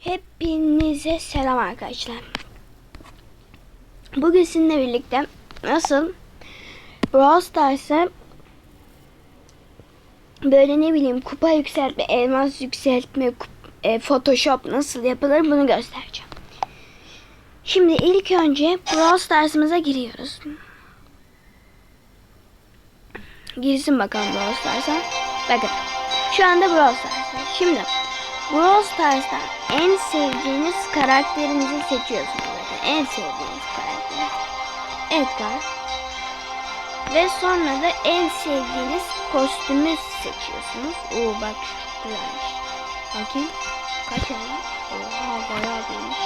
Hepinize selam arkadaşlar. Bugün sizinle birlikte nasıl Brawl Stars'a böyle ne bileyim kupa yükseltme, elmas yükseltme, e, Photoshop nasıl yapılır bunu göstereceğim. Şimdi ilk önce Brawl Stars'ımıza giriyoruz. Girsin bakalım Brawl Stars'a. Bakın şu anda Brawl Stars'ta. Şimdi Brawl Stars'ta en sevdiğiniz karakterinizi seçiyorsunuz. En sevdiğiniz karakter. Edgar. Ve sonra da en sevdiğiniz kostümü seçiyorsunuz. Oo bak çok güzelmiş. Bakayım. Kaç ay? Oha bayağı büyümüş.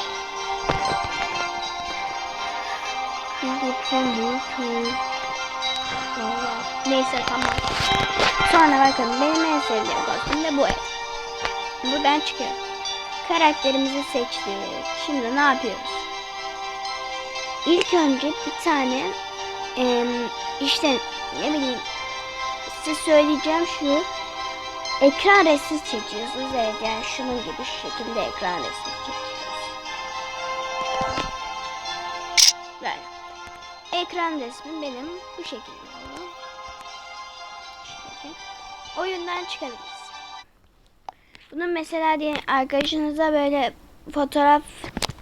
194 Vallahi. Neyse tamam. Sonra bakın benim en sevdiğim kostüm de bu el. Buradan çıkıyor. Karakterimizi seçtik. Şimdi ne yapıyoruz? İlk önce bir tane em, işte ne bileyim size söyleyeceğim şu ekran resmi çekiyorsunuz. Evet yani şunun gibi şu şekilde ekran resmi çekiyoruz. Böyle. Ekran resmi benim bu şekilde. Şöyle. Oyundan çıkabiliriz. Bunun mesela diye arkadaşınıza böyle fotoğraf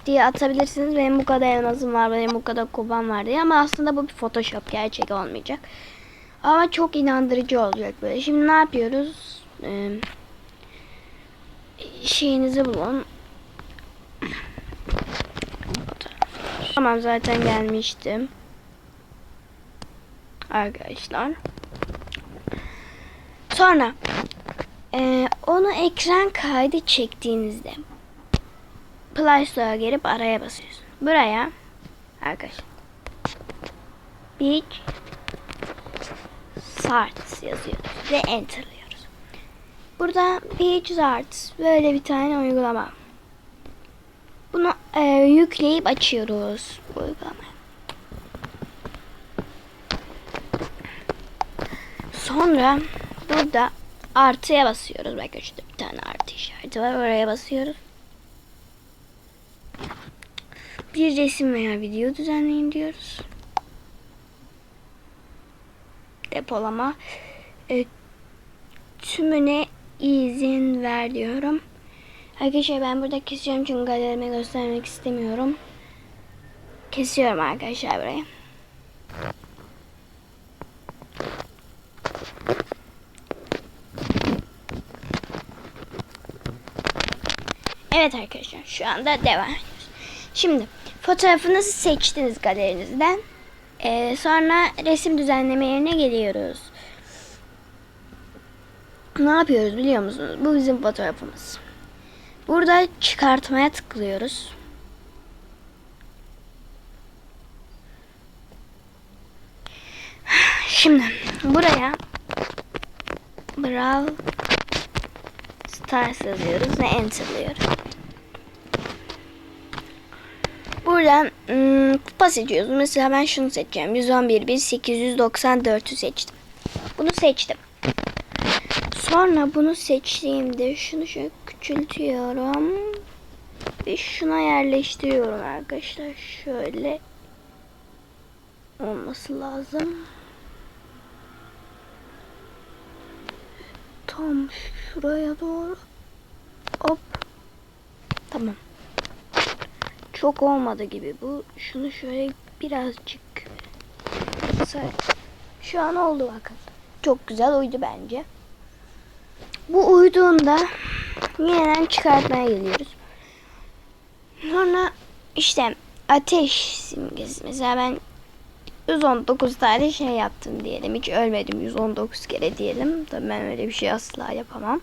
diye atabilirsiniz. Benim bu kadar elmasım var, benim bu kadar kubam var diye. Ama aslında bu bir photoshop gerçek olmayacak. Ama çok inandırıcı olacak böyle. Şimdi ne yapıyoruz? Ee, şeyinizi bulun. Tamam zaten gelmiştim. Arkadaşlar. Sonra ee, onu ekran kaydı çektiğinizde Play Store'a girip araya basıyorsun. Buraya arkadaşlar Big Sarts yazıyoruz ve enterlıyoruz. Burada Big Sarts böyle bir tane uygulama. Bunu e, yükleyip açıyoruz bu uygulamayı. Sonra burada artıya basıyoruz. Bakın şurada bir tane artı işareti var. Oraya basıyoruz. Bir resim veya video düzenleyin diyoruz. Depolama. E, tümüne izin ver diyorum. Arkadaşlar ben burada kesiyorum çünkü galerime göstermek istemiyorum. Kesiyorum arkadaşlar burayı. Evet arkadaşlar şu anda devam ediyoruz. Şimdi fotoğrafınızı seçtiniz galerinizden. Ee, sonra resim düzenleme yerine geliyoruz. Ne yapıyoruz biliyor musunuz? Bu bizim fotoğrafımız. Burada çıkartmaya tıklıyoruz. Şimdi buraya Brawl Stars yazıyoruz ve enterlıyoruz. Buradan ım, kupa seçiyoruz. Mesela ben şunu seçeceğim. 111 1 894'ü seçtim. Bunu seçtim. Sonra bunu seçtiğimde şunu şöyle küçültüyorum. Ve şuna yerleştiriyorum arkadaşlar. Şöyle olması lazım. Tam şuraya doğru. Hop. Tamam. Çok olmadı gibi bu. Şunu şöyle birazcık şu an oldu bakın. Çok güzel uydu bence. Bu uyduğunda yeniden çıkartmaya geliyoruz. Sonra işte ateş simgesi. Mesela ben 119 tane şey yaptım diyelim. Hiç ölmedim 119 kere diyelim. Tabii ben öyle bir şey asla yapamam.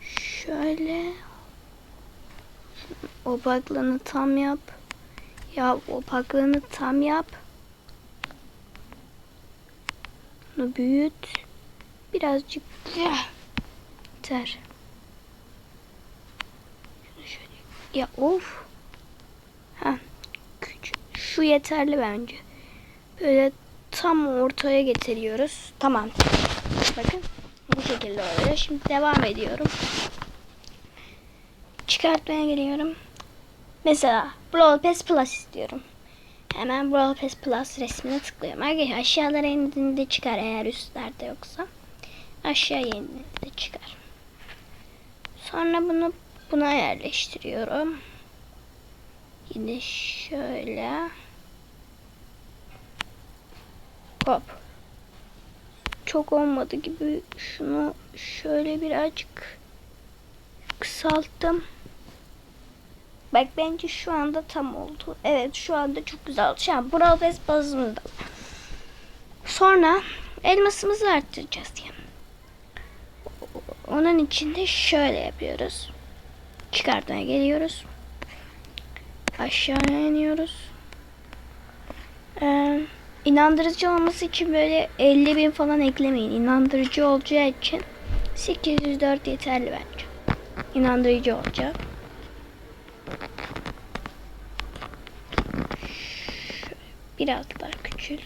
Şöyle opaklığını tam yap. Ya opaklığını tam yap. Bunu büyüt. Birazcık şöyle. Ya of. Ha. Küçük. Şu yeterli bence. Böyle tam ortaya getiriyoruz. Tamam. Bakın bu şekilde oluyor. Şimdi devam ediyorum. Çıkartmaya geliyorum. Mesela Brawl Pass Plus istiyorum. Hemen Brawl Pass Plus resmine tıklıyorum. Arkadaşlar aşağılara indiğinde çıkar eğer üstlerde yoksa. Aşağıya indiğinde çıkar. Sonra bunu buna yerleştiriyorum. Yine şöyle. Hop. Çok olmadı gibi şunu şöyle birazcık kısalttım. Bak bence şu anda tam oldu. Evet şu anda çok güzel oldu. Şu an Brawl Pass bazımızda. Sonra elmasımızı arttıracağız diye. Onun için de şöyle yapıyoruz. Çıkartmaya geliyoruz. Aşağıya iniyoruz. Ee, inandırıcı olması için böyle 50 bin falan eklemeyin. İnandırıcı olacağı için 804 yeterli bence. İnandırıcı olacak. Şöyle Biraz daha küçült.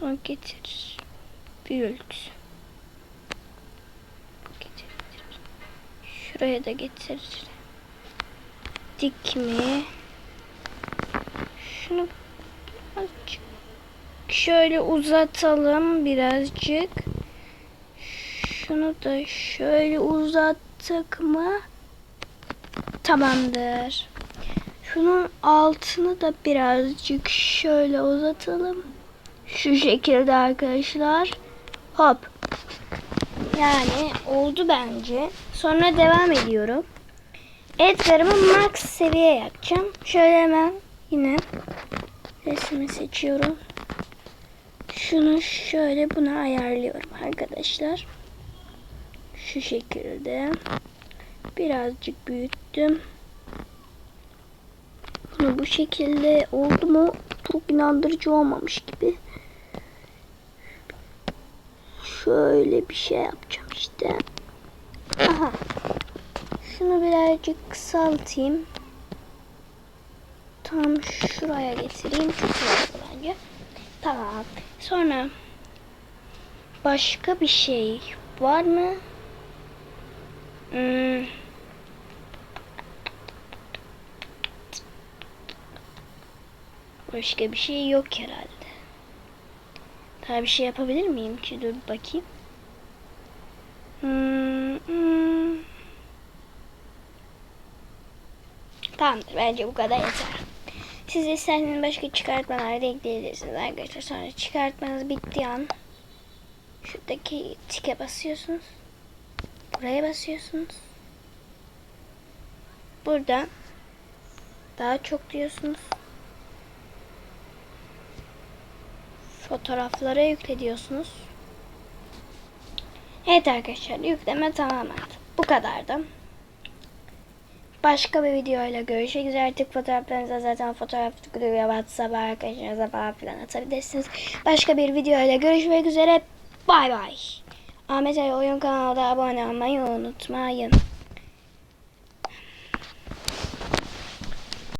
Bunu getir. Büyült. Getir. Şuraya da getir. Dikme. Şunu azıcık şöyle uzatalım birazcık. Şunu da şöyle uzattık mı? Tamamdır. Şunun altını da birazcık şöyle uzatalım. Şu şekilde arkadaşlar. Hop. Yani oldu bence. Sonra devam ediyorum. Edgar'ımı max seviye yapacağım. Şöyle hemen yine resmi seçiyorum. Şunu şöyle buna ayarlıyorum arkadaşlar. Şu şekilde. Birazcık büyüttüm. Bunu bu şekilde oldu mu çok inandırıcı olmamış gibi. Şöyle bir şey yapacağım işte. Aha. Şunu birazcık kısaltayım. Tam şuraya getireyim. Çok bence. Tamam. Sonra başka bir şey var mı? Hmm. Başka bir şey yok herhalde. Daha bir şey yapabilir miyim ki? Dur bakayım. Hmm, hmm. Tamamdır. Bence bu kadar yeter. Siz isterseniz başka çıkartmalar da ekleyebilirsiniz arkadaşlar. Sonra çıkartmanız bittiği an şuradaki tike basıyorsunuz. Buraya basıyorsunuz. Burada daha çok diyorsunuz. Fotoğraflara yükle diyorsunuz. Evet arkadaşlar yükleme tamamen. Bu kadardı. Başka bir videoyla görüşmek üzere. Artık fotoğraflarınıza zaten fotoğraf tıklıyor. WhatsApp arkadaşlarınıza falan filan atabilirsiniz. Başka bir videoyla görüşmek üzere. Bay bay. Ahmet Ali Oyun kanalına abone olmayı unutmayın.